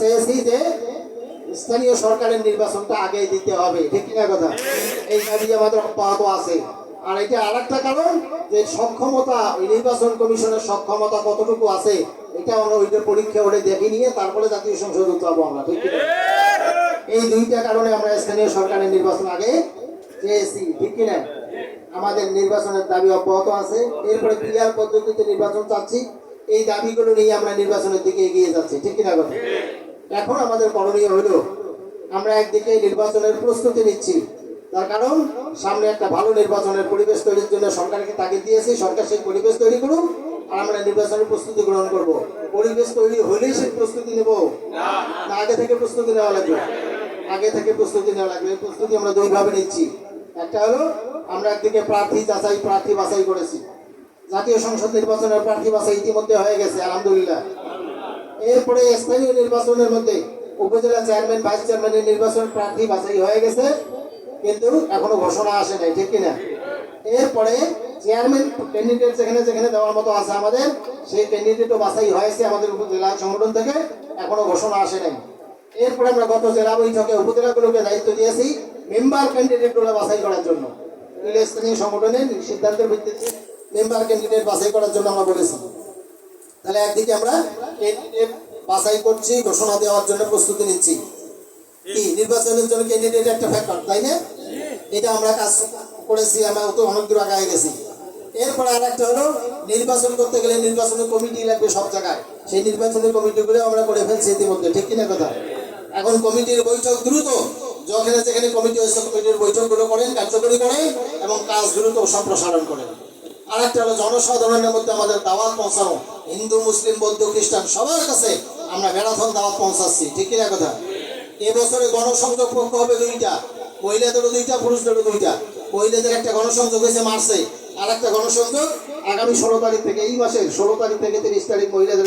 চেয়েছি যে স্থানীয় সরকারের নির্বাচনটা দিতে হবে, ঠিক কিনা কথা? এই দাবি আমাদের অব্যাহত আছে। আর এটা আর একটা কারণ যে সক্ষমতা নির্বাচন কমিশনের সক্ষমতা কতটুকু আছে, এটা আমরা ওইটা পরীক্ষা দেখে নিয়ে তারপরে জাতীয় সংসদ আমরা, ঠিক এই দুইটা কারণে আমরা স্থানীয় সরকারের নির্বাচন আগে চেয়েছি ঠিক কিনা? আমাদের নির্বাচনের দাবি অব্যাহত আছে। এরপরে ক্লিয়ার পদ্ধতিতে নির্বাচন চাচ্ছি। এই দাবিগুলো নিয়ে আমরা নির্বাচনের দিকে এগিয়ে যাচ্ছি ঠিক কিনা কথা? এখন আমাদের করণীয় হলো আমরা একদিকে নির্বাচনের প্রস্তুতি নিচ্ছি তার কারণ সামনে একটা ভালো নির্বাচনের পরিবেশ তৈরির জন্য সরকারকে তাগিদ দিয়েছি সরকার সেই পরিবেশ তৈরি করুক আর আমরা নির্বাচনের প্রস্তুতি গ্রহণ করব। পরিবেশ তৈরি হলেই সেই প্রস্তুতি নেব। না। আগে থেকে প্রস্তুতি নেওয়া লাগবে। আগে থেকে প্রস্তুতি নেওয়া লাগবে। প্রস্তুতি আমরা দুইভাবে নিচ্ছি। একটা হলো আমরা একদিকে প্রার্থী যাচাই প্রার্থী বাছাই করেছি। জাতীয় সংসদ নির্বাচনের প্রার্থী বাছাই ইতিমধ্যে হয়ে গেছে, আলহামদুলিল্লাহ। এরপরে স্থানীয় নির্বাচনের মধ্যে উপজেলা চেয়ারম্যান, ভাইস চেয়ারম্যানের নির্বাচন প্রার্থী বাছাই হয়ে গেছে, কিন্তু এখনও ঘোষণা আসে নাই, ঠিক কিনা? এরপরে চেয়ারম্যান ক্যান্ডিডেট যেখানে যেখানে দেওয়ার মতো আছে আমাদের, সেই ক্যান্ডিডেটও বাছাই হয়েছে আমাদের উপজেলা সংগঠন থেকে, এখনও ঘোষণা আসে নাই। এরপরে আমরা গত জেলা বৈঠকে উপজেলাগুলোকে দায়িত্ব দিয়েছি মেম্বার ক্যান্ডিডেটগুলো বাছাই করার জন্য। স্থানীয় সংগঠনের সিদ্ধান্তের ভিত্তিতে মেম্বার ক্যান্ডিডেট বাছাই করার জন্য আমরা বলেছি। তাহলে একদিকে আমরা বাছাই করছি, ঘোষণা দেওয়ার জন্য প্রস্তুতি নিচ্ছি। কি? নির্বাচনের জন্য ক্যান্ডিডেট একটা ফ্যাক্টর তাই না? এটা আমরা কাজ করেছি, আমরা তো অনেক দূর আগায় গেছি। এরপর আর একটা হলো, নির্বাচন করতে গেলে নির্বাচনের কমিটি লাগবে সব জায়গায়। সেই নির্বাচনের কমিটিগুলো আমরা করে ফেলছি ইতিমধ্যে, ঠিক কিনা কথা? এখন কমিটির বৈঠক দ্রুত যেখানে যেখানে কমিটি হয়েছে, কমিটির বৈঠকগুলো করেন, কার্যকরী করেন এবং কাজ দ্রুত সম্প্রসারণ করেন। আরেকটা হলো জনসাধারণের মধ্যে আমাদের দাওয়াত পৌঁছানো। হিন্দু, মুসলিম, বৌদ্ধ, খ্রিস্টান, সবার কাছে আমরা ম্যারাথন দাওয়াত পৌঁছাচ্ছি। ঠিক কিনা কথা? এবছরে গণসংযোগ পক্ষ হবে দুইটা। মহিলাদেরও দুইটা, পুরুষদেরও দুইটা। মহিলাদের একটা গণসংযোগ হয়েছে মার্চে। আর একটা গণসংযোগ আগামী ষোলো তারিখ থেকে, এই মাসের ষোলো তারিখ থেকে তিরিশ তারিখ মহিলাদের